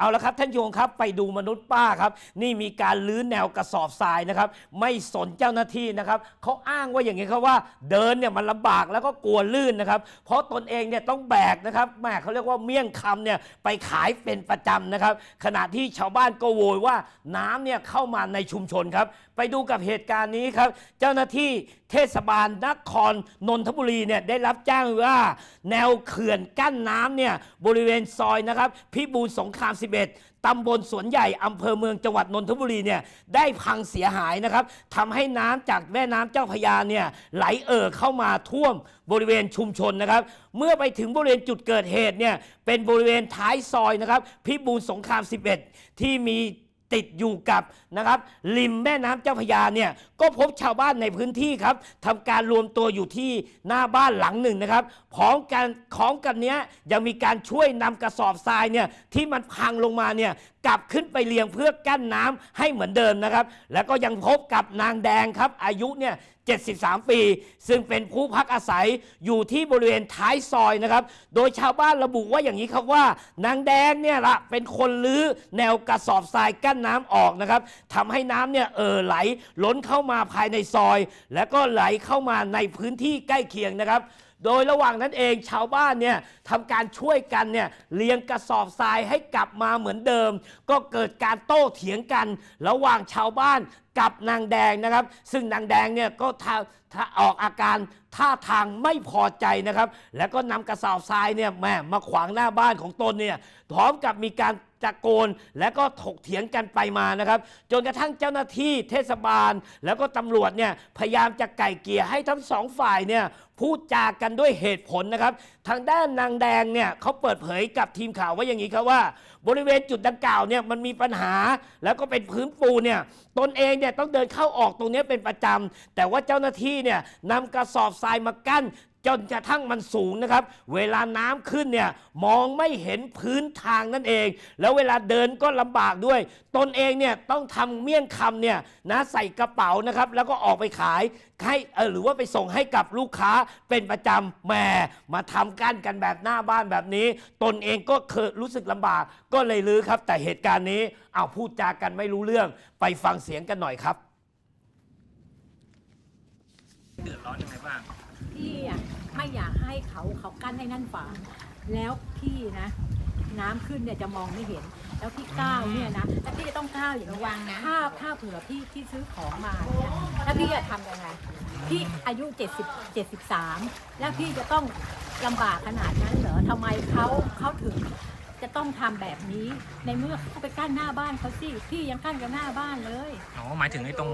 เอาละครับท่านโยงครับไปดูมนุษย์ป้าครับ นี่มีการลื้อแนวกระสอบทรายนะครับ ไม่สนเจ้าหน้าที่นะครับเขาอ้างว่าอย่างนี้ครับว่า เดินเนี่ยมันลำบากแล้วก็กลัวลื่นนะครับ เพราะตนเองเนี่ยต้องแบกนะครับแม่เขาเรียกว่าเมี่ยงคำเนี่ยไปขายเป็นประจำนะครับ ขณะที่ชาวบ้านก็โวยว่าน้ำเนี่ยเข้ามาในชุมชนครับ ไปดูกับเหตุการณ์นี้ครับ เจ้าหน้าที่เทศบาลนครนนทบุรีเนี่ยได้รับแจ้งว่า แนวเขื่อนกั้นน้ำเนี่ยบริเวณซอยนะครับพิบูลสงคราม11 ตำบลสวนใหญ่ อำเภอเมืองจังหวัดนนทบุรีเนี่ยได้พังเสียหายนะครับทำให้น้ำจากแม่น้ำเจ้าพระยาเนี่ยไหลเอ่อเข้ามาท่วมบริเวณชุมชนนะครับ เมื่อไปถึงบริเวณจุดเกิดเหตุเนี่ยเป็นบริเวณท้ายซอยนะครับพิบูลสงคราม 11 ที่มี ติดอยู่กับนะครับริมแม่น้ำเจ้าพยาเนี่ยก็พบชาวบ้านในพื้นที่ครับทำการรวมตัวอยู่ที่หน้าบ้านหลังหนึ่งนะครับพร้อมกันของกันเนี้ยยังมีการช่วยนำกระสอบทรายเนี่ยที่มันพังลงมาเนี่ยกลับขึ้นไปเรียงเพื่อกั้นน้ำให้เหมือนเดิมนะครับ แล้วก็ยังพบกับนางแดงครับอายุเนี่ย 73 ปี ซึ่งเป็นผู้พักอาศัยอยู่ที่บริเวณท้ายซอยนะครับ โดยชาวบ้านระบุว่าอย่างนี้ครับว่านางแดงเนี่ยละเป็นคนลื้อแนวกระสอบทรายกั้นน้ำออกนะครับทำให้น้ำเนี่ยเอ่อไหลล้นเข้ามาภายในซอย แล้วก็ไหลเข้ามาในพื้นที่ใกล้เคียงนะครับโดยระหว่างนั้นเองชาวบ้านเนี่ยทำการช่วยกันเนี่ยเลียงกระสอบทรายให้กลับมาเหมือนเดิม ก็เกิดการโต้เถียงกัน ระหว่างชาวบ้านกับนางแดงนะครับ ซึ่งนางแดงเนี่ยก็ท่าท่าออกอาการท่าทางไม่พอใจนะครับ แล้วก็นำกระสอบทรายเนี่ยแม่มาขวางหน้าบ้านของตนเนี่ยพร้อมกับมีการตะโกนและก็ถกเถียงกันไปมานะครับ จนกระทั่งเจ้าหน้าที่เทศบาล แล้วก็ตำรวจเนี่ยพยายามจะไก่เกลี่ยให้ทั้งสองฝ่ายเนี่ยพูดจากันด้วยเหตุผลนะครับ ทางด้านนางแดงเนี่ยเขาเปิดเผยกับทีมข่าวว่าอย่างนี้ครับว่า บริเวณจุดดังกล่าวเนี่ยมันมีปัญหา แล้วก็เป็นพื้นปูนเนี่ยตนเองเนี่ยต้องเดินเข้าออกตรงนี้เป็นประจำแต่ว่าเจ้าหน้าที่เนี่ยนำกระสอบทรายมากั้น จนกระทั่งมันสูงนะครับ เวลาน้ำขึ้นเนี่ยมองไม่เห็นพื้นทางนั่นเอง แล้วเวลาเดินก็ลำบากด้วย ตนเองเนี่ยต้องทำเมี่ยงคำเนี่ยนะใส่กระเป๋านะครับ แล้วก็ออกไปขายให้เออหรือว่าไปส่งให้กับลูกค้าเป็นประจำแหมมาทำกั้นกันแบบหน้าบ้านแบบนี้ ตนเองก็เคยรู้สึกลำบากก็เลยลื้อครับ แต่เหตุการณ์นี้เอาพูดจากันไม่รู้เรื่องไปฟังเสียงกันหน่อยครับเดือดร้อนยังไงบ้าง พี่อะไม่อยากให้เขาเขากั้นให้นั่นฝาแล้วพี่นะ น้ำขึ้นเนี่ยจะมองไม่เห็น แล้วพี่ก้าวเนี่ยนะแล้วพี่จะต้องก้าวอย่างระวังนะถ้าถ้าเผื่อพี่ที่ซื้อของมาเนี่ยแล้วพี่จะทำยังไงพี่อายุ 70 73 แล้วพี่จะต้องลำบากขนาดนั้นเหรอทำไมเขาเขาถึงจะต้องทำแบบนี้ ในเมื่อเขาไปกั้นหน้าบ้านเขาสิพี่ยังกั้นกันหน้าบ้านเลย อ๋อหมายถึงไอ้ตรง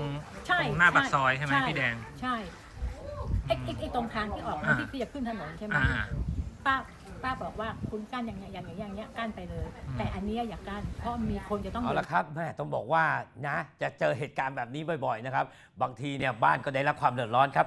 ใช่ตรงหน้าปากซอยใช่ไหมพี่แดง ใช่ ไอ้ไอ้ไอ้ตรงทางที่ออกอ่า ที่พี่จะขึ้นถนนใช่ไหมอ่า ป้าป้าบอกว่าคุณกั้นอย่างเงี้ยอย่างเงี้ยอย่างเงี้ยกั้นไปเลย อืม แต่อันเนี้ยอย่ากั้นเพราะมีคนจะต้องเอาละครับแม่ต้องบอกว่านะจะเจอเหตุการณ์แบบนี้บ่อยๆนะครับ บางทีเนี่ยบ้านก็ได้รับความเดือดร้อนครับ